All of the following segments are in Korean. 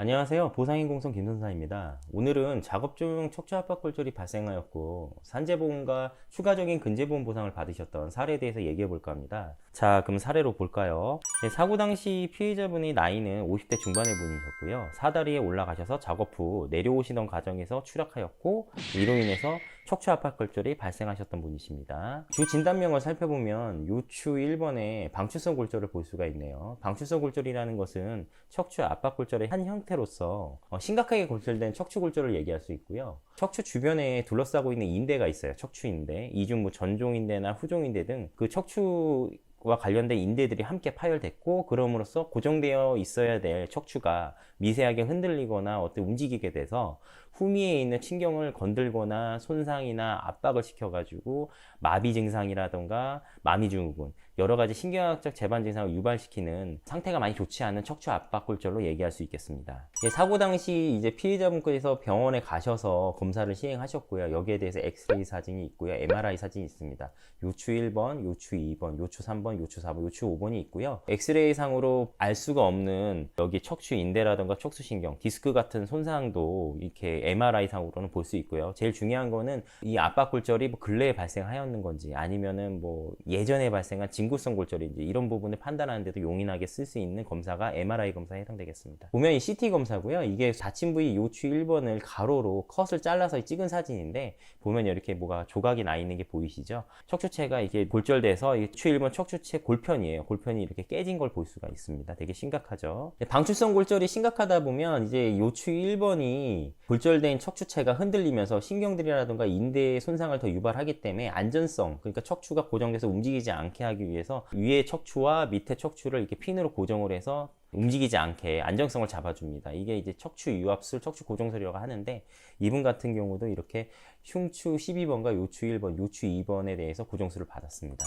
안녕하세요. 보상인공성 김선사입니다. 오늘은 작업 중 척추 압박 골절이 발생하였고 산재보험과 추가적인 근제보험 보상을 받으셨던 사례에 대해서 얘기해 볼까 합니다. 자, 그럼 사례로 볼까요? 네, 사고 당시 피해자분의 나이는 50대 중반의 분이셨고요. 사다리에 올라가셔서 작업 후 내려오시던 과정에서 추락하였고 이로 인해서 척추 압박 골절이 발생하셨던 분이십니다. 주 진단명을 살펴보면 요추 1번에 방추성 골절을 볼 수가 있네요. 방추성 골절이라는 것은 척추 압박 골절의 한 형태로서 어, 심각하게 골절된 척추 골절을 얘기할 수 있고요. 척추 주변에 둘러싸고 있는 인대가 있어요. 척추 인대. 이중 뭐 전종 인대나 후종 인대 등 그 척추 와 관련된 인대들이 함께 파열됐고 그럼으로써 고정되어 있어야 될 척추가 미세하게 흔들리거나 어떻게 움직이게 돼서 후미에 있는 신경을 건들거나 손상이나 압박을 시켜가지고 마비 증상이라던가 마미 증후군 여러 가지 신경학적 재반 증상을 유발시키는 상태가 많이 좋지 않은 척추 압박 골절로 얘기할 수 있겠습니다. 예, 사고 당시 이제 피해자분께서 병원에 가셔서 검사를 시행하셨고요. 여기에 대해서 엑스레이 사진이 있고요. MRI 사진이 있습니다. 요추 1번, 요추 2번, 요추 3번, 요추 4번, 요추 5번이 있고요. 엑스레이 상으로 알 수가 없는 여기 척추 인대라던가 척수신경, 디스크 같은 손상도 이렇게 MRI 상으로는 볼 수 있고요. 제일 중요한 거는 이 압박 골절이 뭐 근래에 발생하였는 건지 아니면은 뭐 예전에 발생한 진구성 골절인지 이런 부분을 판단하는데도 용이하게 쓸 수 있는 검사가 MRI 검사에 해당되겠습니다. 보면 이 CT 검사고요. 이게 다친 부위 요추 1번을 가로로 컷을 잘라서 찍은 사진인데 보면 이렇게 뭐가 조각이 나 있는 게 보이시죠? 척추체가 이게 골절돼서 이추 1번 척추체 골편이에요. 골편이 이렇게 깨진 걸 볼 수가 있습니다. 되게 심각하죠. 방출성 골절이 심각하다 보면 이제 요추 1번이 골절 된 척추체가 흔들리면서 신경들이라든가 인대의 손상을 더 유발하기 때문에 안전성, 그러니까 척추가 고정돼서 움직이지 않게 하기 위해서 위에 척추와 밑에 척추를 이렇게 핀으로 고정을 해서 움직이지 않게 안정성을 잡아줍니다. 이게 이제 척추 유압술, 척추 고정술이라고 하는데 이분 같은 경우도 이렇게 흉추 12번과 요추 1번, 요추 2번에 대해서 고정술을 받았습니다.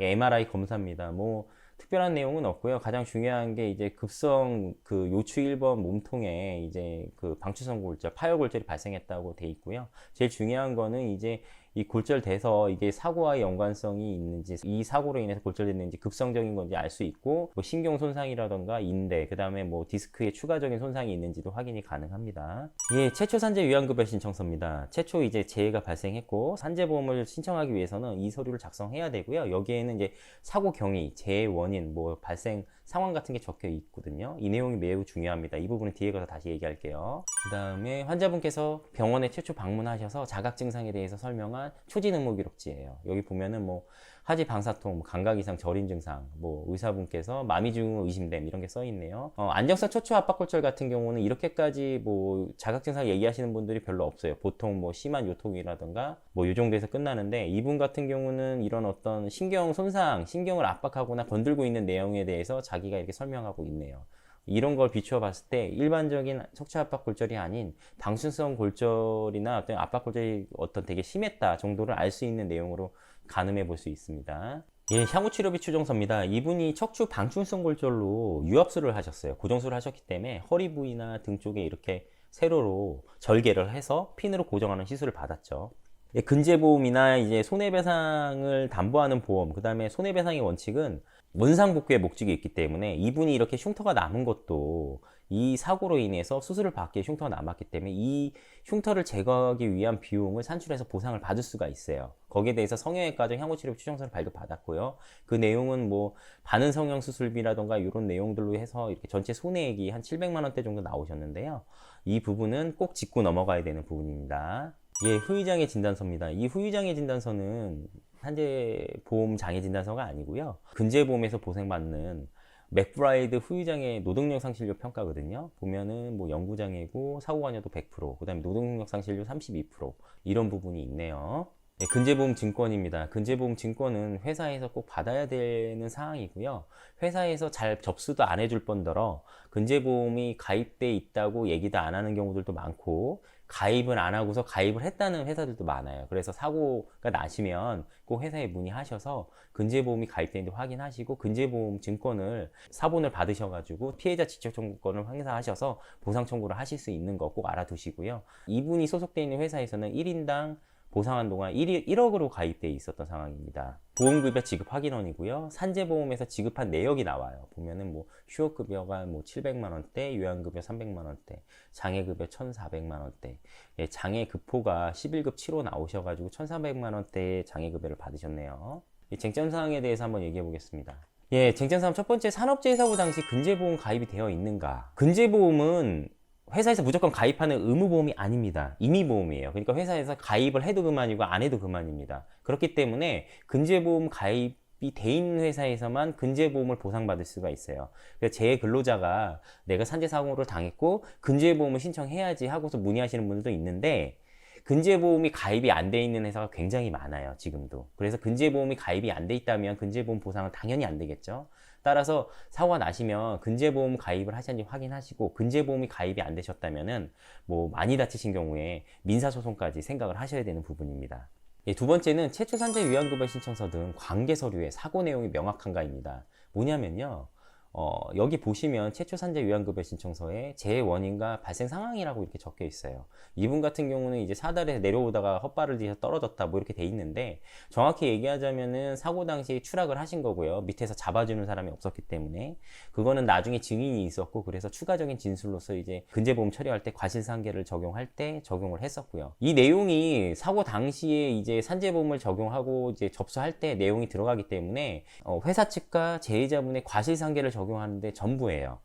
예, MRI 검사입니다. 뭐 특별한 내용은 없고요. 가장 중요한 게 이제 급성 그 요추 1번 몸통에 이제 그 방추성 골절, 파열 골절이 발생했다고 돼 있고요. 제일 중요한 거는 이제 이 골절돼서 이게 사고와의 연관성이 있는지 이 사고로 인해서 골절됐는지 급성적인 건지 알 수 있고 뭐 신경 손상이라던가 인대 그다음에 뭐 디스크에 추가적인 손상이 있는지도 확인이 가능합니다. 예, 최초 산재 위안급여 신청서입니다. 최초 이제 재해가 발생했고 산재보험을 신청하기 위해서는 이 서류를 작성해야 되고요. 여기에는 이제 사고 경위, 재해 원인, 뭐 발생 상황 같은 게 적혀 있거든요. 이 내용이 매우 중요합니다. 이 부분은 뒤에 가서 다시 얘기할게요. 그 다음에 환자분께서 병원에 최초 방문하셔서 자각 증상에 대해서 설명한 초진 응모 기록지예요. 여기 보면은 뭐 하지 방사통, 뭐 감각 이상 절인 증상, 뭐 의사분께서 마미 증후 의심됨 이런 게 써 있네요. 어, 안정성 척추 압박 골절 같은 경우는 이렇게까지 뭐 자각 증상 얘기하시는 분들이 별로 없어요. 보통 뭐 심한 요통이라던가 뭐 요 정도에서 끝나는데 이분 같은 경우는 이런 어떤 신경 손상, 신경을 압박하거나 건들고 있는 내용에 대해서 자기가 이렇게 설명하고 있네요. 이런 걸 비추어 봤을 때 일반적인 척추 압박 골절이 아닌 방순성 골절이나 어떤 압박 골절이 어떤 되게 심했다 정도를 알 수 있는 내용으로 가늠해 볼 수 있습니다. 예, 향후 치료비 추정서입니다. 이분이 척추 방충성 골절로 유압술을 하셨어요. 고정술을 하셨기 때문에 허리 부위나 등 쪽에 이렇게 세로로 절개를 해서 핀으로 고정하는 시술을 받았죠. 예, 근제보험이나 이제 손해배상을 담보하는 보험, 그 다음에 손해배상의 원칙은 원상복구의 목적이 있기 때문에 이분이 이렇게 흉터가 남은 것도 이 사고로 인해서 수술을 받기에 흉터가 남았기 때문에 이 흉터를 제거하기 위한 비용을 산출해서 보상을 받을 수가 있어요. 거기에 대해서 성형외과적 향후치료 추정서를 발급받았고요. 그 내용은 뭐 반은 성형 수술비라던가 이런 내용들로 해서 이렇게 전체 손해액이 한 700만 원대 정도 나오셨는데요. 이 부분은 꼭 짚고 넘어가야 되는 부분입니다. 예, 후유장애 진단서입니다. 이 후유장애 진단서는 산재 보험 장애 진단서가 아니고요. 근제보험에서 보상받는 맥브라이드 후유장애 노동력 상실료 평가거든요. 보면은 뭐 영구장애고 사고관여도 100%, 그 다음에 노동력 상실료 32% 이런 부분이 있네요. 네, 근제보험 증권입니다. 근제보험 증권은 회사에서 꼭 받아야 되는 사항이고요. 회사에서 잘 접수도 안 해줄 뿐더러 근제보험이 가입돼 있다고 얘기도 안 하는 경우들도 많고 가입을 안 하고서 가입을 했다는 회사들도 많아요. 그래서 사고가 나시면 꼭 회사에 문의하셔서 근제보험이 가입되는지 확인하시고 근제보험 증권을 사본을 받으셔가지고 피해자 직접 청구권을 행사하셔서 보상 청구를 하실 수 있는 거 꼭 알아두시고요. 이분이 소속되어 있는 회사에서는 1인당 보상한 동안 1일 1억으로 가입돼 있었던 상황입니다. 보험급여 지급 확인원이고요. 산재보험에서 지급한 내역이 나와요. 보면은 뭐 휴업급여가 뭐 700만 원대, 요양급여 300만 원대, 장애급여 1,400만 원대. 예, 장애 급호가 11급 7호 나오셔가지고 1,400만 원대의 장애급여를 받으셨네요. 이 쟁점 사항에 대해서 한번 얘기해 보겠습니다. 예, 쟁점 사항 첫 번째 산업재해 사고 당시 근제보험 가입이 되어 있는가? 근제보험은 회사에서 무조건 가입하는 의무보험이 아닙니다. 임의보험이에요. 그러니까 회사에서 가입을 해도 그만이고 안 해도 그만입니다. 그렇기 때문에 근제보험 가입 이 돼 있는 회사에서만 근제보험을 보상받을 수가 있어요. 그래서 제 근로자가 내가 산재사고를 당했고 근제보험을 신청해야지 하고서 문의하시는 분들도 있는데 근제보험이 가입이 안 돼 있는 회사가 굉장히 많아요, 지금도. 그래서 근제보험이 가입이 안 돼 있다면 근제보험 보상은 당연히 안 되겠죠. 따라서 사고가 나시면 근제보험 가입을 하셨는지 확인하시고 근제보험이 가입이 안 되셨다면은 뭐 많이 다치신 경우에 민사소송까지 생각을 하셔야 되는 부분입니다. 예, 두 번째는 최초 산재 위안급여 신청서 등 관계 서류에 사고 내용이 명확한가입니다. 뭐냐면요. 어, 여기 보시면 최초 산재 위안급여 신청서에 재해 원인과 발생 상황이라고 이렇게 적혀 있어요. 이분 같은 경우는 이제 사달에서 내려오다가 헛발을 뒤에서 떨어졌다 뭐 이렇게 돼 있는데 정확히 얘기하자면은 사고 당시 추락을 하신 거고요. 밑에서 잡아주는 사람이 없었기 때문에 그거는 나중에 증인이 있었고 그래서 추가적인 진술로서 이제 근제보험 처리할 때 과실상계를 적용할 때 적용을 했었고요. 이 내용이 사고 당시에 이제 산재보험을 적용하고 이제 접수할 때 내용이 들어가기 때문에 어, 회사 측과 제의자분의 과실상계를 적용 하는데 전부예요.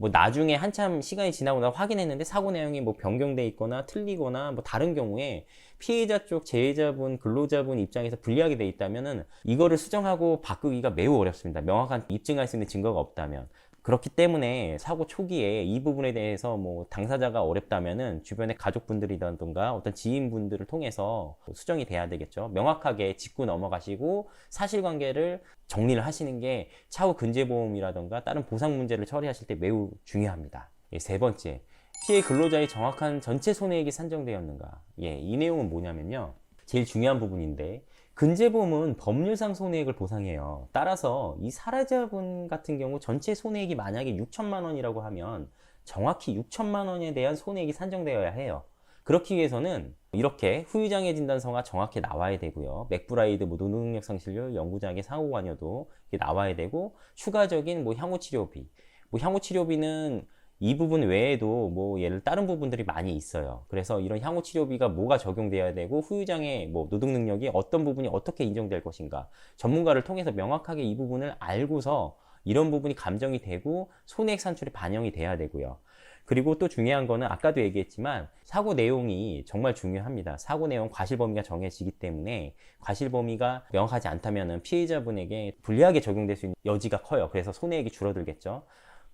뭐 나중에 한참 시간이 지나고 나 확인했는데 사고 내용이 뭐 변경돼 있거나 틀리거나 뭐 다른 경우에 피해자 쪽 제의자분 근로자분 입장에서 불리하게 돼 있다면은 이거를 수정하고 바꾸기가 매우 어렵습니다. 명확한 입증할 수 있는 증거가 없다면 그렇기 때문에 사고 초기에 이 부분에 대해서 뭐 당사자가 어렵다면은 주변의 가족분들이라든가 어떤 지인분들을 통해서 수정이 돼야 되겠죠. 명확하게 짚고 넘어가시고 사실관계를 정리를 하시는 게 차후 근제보험이라든가 다른 보상 문제를 처리하실 때 매우 중요합니다. 예, 세 번째, 피해 근로자의 정확한 전체 손해액이 산정되었는가? 예, 이 내용은 뭐냐면요. 제일 중요한 부분인데 근제보험은 법률상 손해액을 보상해요. 따라서 이 사례자분 같은 경우 전체 손해액이 만약에 6천만 원이라고 하면 정확히 6천만 원에 대한 손해액이 산정되어야 해요. 그렇기 위해서는 이렇게 후유장애 진단서가 정확히 나와야 되고요. 맥브라이드 뭐 노동력 상실률, 영구장애 상호 관여도 이게 나와야 되고 추가적인 뭐 향후 치료비, 뭐 향후 치료비는 이 부분 외에도 뭐 예를 다른 부분들이 많이 있어요. 그래서 이런 향후 치료비가 뭐가 적용돼야 되고 후유장애 뭐 노동 능력이 어떤 부분이 어떻게 인정될 것인가 전문가를 통해서 명확하게 이 부분을 알고서 이런 부분이 감정이 되고 손해액 산출이 반영이 돼야 되고요. 그리고 또 중요한 거는 아까도 얘기했지만 사고 내용이 정말 중요합니다. 사고 내용 과실 범위가 정해지기 때문에 과실 범위가 명확하지 않다면 피해자분에게 불리하게 적용될 수 있는 여지가 커요. 그래서 손해액이 줄어들겠죠.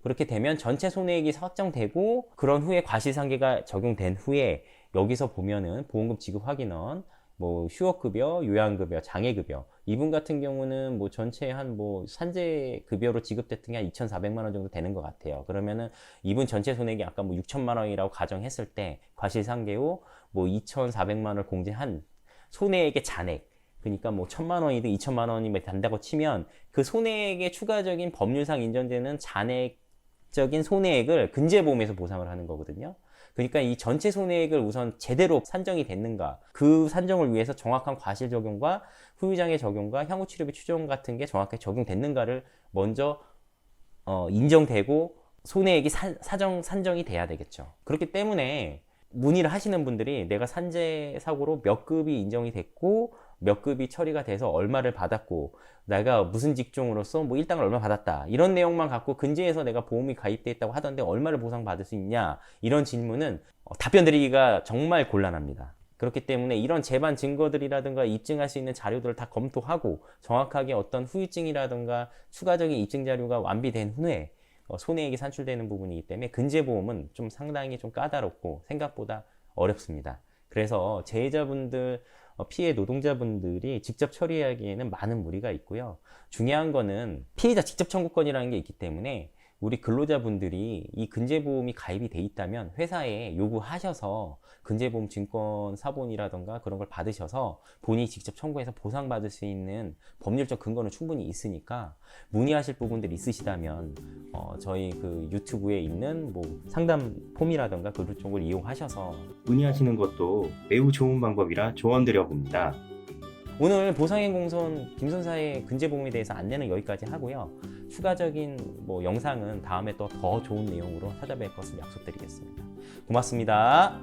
그렇게 되면 전체 손해액이 확정되고 그런 후에 과실상계가 적용된 후에 여기서 보면은 보험금 지급 확인원 뭐 휴업급여, 요양급여, 장애급여 이분 같은 경우는 뭐 전체 한 뭐 산재급여로 지급됐던 게 한 2,400만 원 정도 되는 것 같아요. 그러면은 이분 전체 손해액이 아까 뭐 6천만 원이라고 가정했을 때 과실상계후 뭐 2,400만 원을 공제한 손해액의 잔액 그러니까 뭐 천만 원이든 2천만 원이면 된다고 치면 그 손해액의 추가적인 법률상 인정되는 잔액 적인 손해액을 근제보험에서 보상을 하는 거거든요. 그러니까 이 전체 손해액을 우선 제대로 산정이 됐는가 그 산정을 위해서 정확한 과실 적용과 후유장애 적용과 향후 치료비 추정 같은 게 정확하게 적용됐는가를 먼저 어, 인정되고 손해액이 사, 사정 산정이 돼야 되겠죠. 그렇기 때문에 문의를 하시는 분들이 내가 산재 사고로 몇 급이 인정이 됐고 몇 급이 처리가 돼서 얼마를 받았고 내가 무슨 직종으로서 뭐 일당을 얼마 받았다 이런 내용만 갖고 근제에서 내가 보험이 가입돼 있다고 하던데 얼마를 보상받을 수 있냐 이런 질문은 어, 답변 드리기가 정말 곤란합니다. 그렇기 때문에 이런 재반 증거들이라든가 입증할 수 있는 자료들을 다 검토하고 정확하게 어떤 후유증이라든가 추가적인 입증 자료가 완비된 후에 어, 손해액이 산출되는 부분이기 때문에 근제보험은 좀 상당히 좀 까다롭고 생각보다 어렵습니다. 그래서 제자분들 어, 피해 노동자분들이 직접 처리하기에는 많은 무리가 있고요. 중요한 거는 피해자 직접 청구권이라는 게 있기 때문에 우리 근로자분들이 이 근제보험이 가입이 돼 있다면 회사에 요구하셔서 근제보험 증권 사본이라던가 그런 걸 받으셔서 본인이 직접 청구해서 보상받을 수 있는 법률적 근거는 충분히 있으니까 문의하실 부분들 있으시다면 어, 저희 그 유튜브에 있는 뭐 상담 폼이라던가 그런 쪽을 이용하셔서 문의하시는 것도 매우 좋은 방법이라 조언드려 봅니다. 오늘 보상행공선 김선사의 근제보험에 대해서 안내는 여기까지 하고요. 추가적인 뭐 영상은 다음에 또 더 좋은 내용으로 찾아뵐 것을 약속드리겠습니다. 고맙습니다.